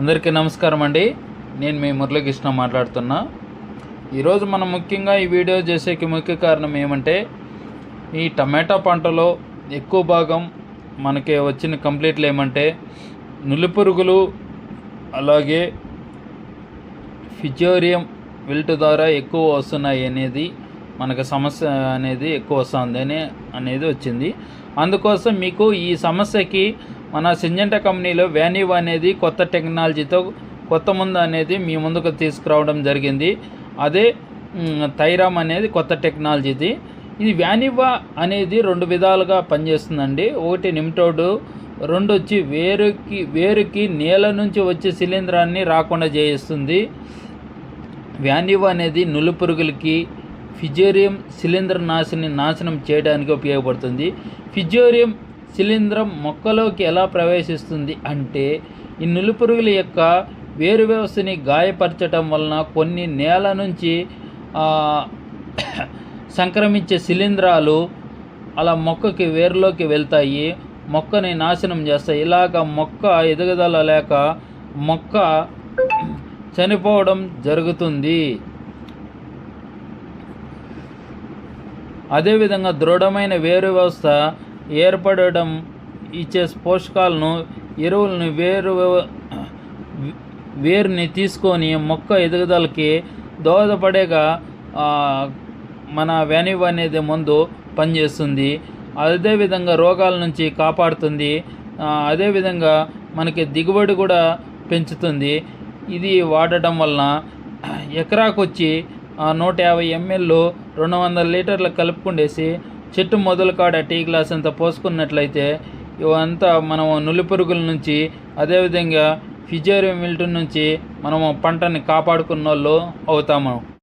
అందరికీ నమస్కారం అండి. నేను మీ మురళీకృష్ణ మాట్లాడుతున్నా. ఈరోజు మనం ముఖ్యంగా ఈ వీడియో చేసేకి ముఖ్య కారణం ఏమంటే ఈ టమాటా పంటలో ఎక్కువ భాగం మనకి వచ్చిన కంప్లీట్లు ఏమంటే నులిపురుగులు అలాగే ఫిజోరియం విల్ట్ ద్వారా ఎక్కువ వస్తున్నాయి అనేది మనకు సమస్య అనేది ఎక్కువ వస్తుంది అనేది వచ్చింది. అందుకోసం మీకు ఈ సమస్యకి మన సింజంట కంపెనీలో వ్యానివ్ అనేది కొత్త టెక్నాలజీతో కొత్త మందు అనేది మీ ముందుకు తీసుకురావడం జరిగింది. అదే థైరామ్ అనేది కొత్త టెక్నాలజీది. ఇది వ్యానివా అనేది రెండు విధాలుగా పనిచేస్తుందండి. ఒకటి నిమ్టోడు రెండు వచ్చి వేరుకి వేరుకి నేల నుంచి వచ్చే శిలీంధ్రాన్ని రాకుండా చేయిస్తుంది. వ్యానివా అనేది నులిపురుగులకి ఫిజోరియం శిలీంద్ర నాశిని నాశనం చేయడానికి ఉపయోగపడుతుంది. ఫిజోరియం శిలీంధ్రం మొక్కలోకి ఎలా ప్రవేశిస్తుంది అంటే ఈ నులిపురుగుల యొక్క వేరు వ్యవస్థని గాయపరచటం వలన కొన్ని నేల నుంచి సంక్రమించే శిలీంధ్రాలు అలా మొక్కకి వేరులోకి వెళ్తాయి మొక్కని నాశనం చేస్తాయి. ఇలాగ మొక్క ఎదుగుదల లేక మొక్క చనిపోవడం జరుగుతుంది. అదేవిధంగా దృఢమైన వేరు వ్యవస్థ ఏర్పడడం ఇచ్చే పోషకాలను ఎరువులను వేరు వేరుని తీసుకొని మొక్క ఎదుగుదలకి దోహదపడేగా మన వెనివ్ అనేది మందు పనిచేస్తుంది. అదేవిధంగా రోగాల నుంచి కాపాడుతుంది. అదేవిధంగా మనకి దిగుబడి కూడా పెంచుతుంది. ఇది వాడటం వలన ఎకరాకు వచ్చి నూట యాభై ఎంఎల్ రెండు వందల లీటర్లు కలుపుకుండేసి చెట్టు మొదలు కాడ టీ గ్లాస్ అంతా పోసుకున్నట్లయితే ఇవంతా మనం నులిపురుగుల నుంచి అదేవిధంగా ఫిజేరియం మిల్టన్ నుంచి మనము పంటని కాపాడుకున్న వాళ్ళు అవుతాము.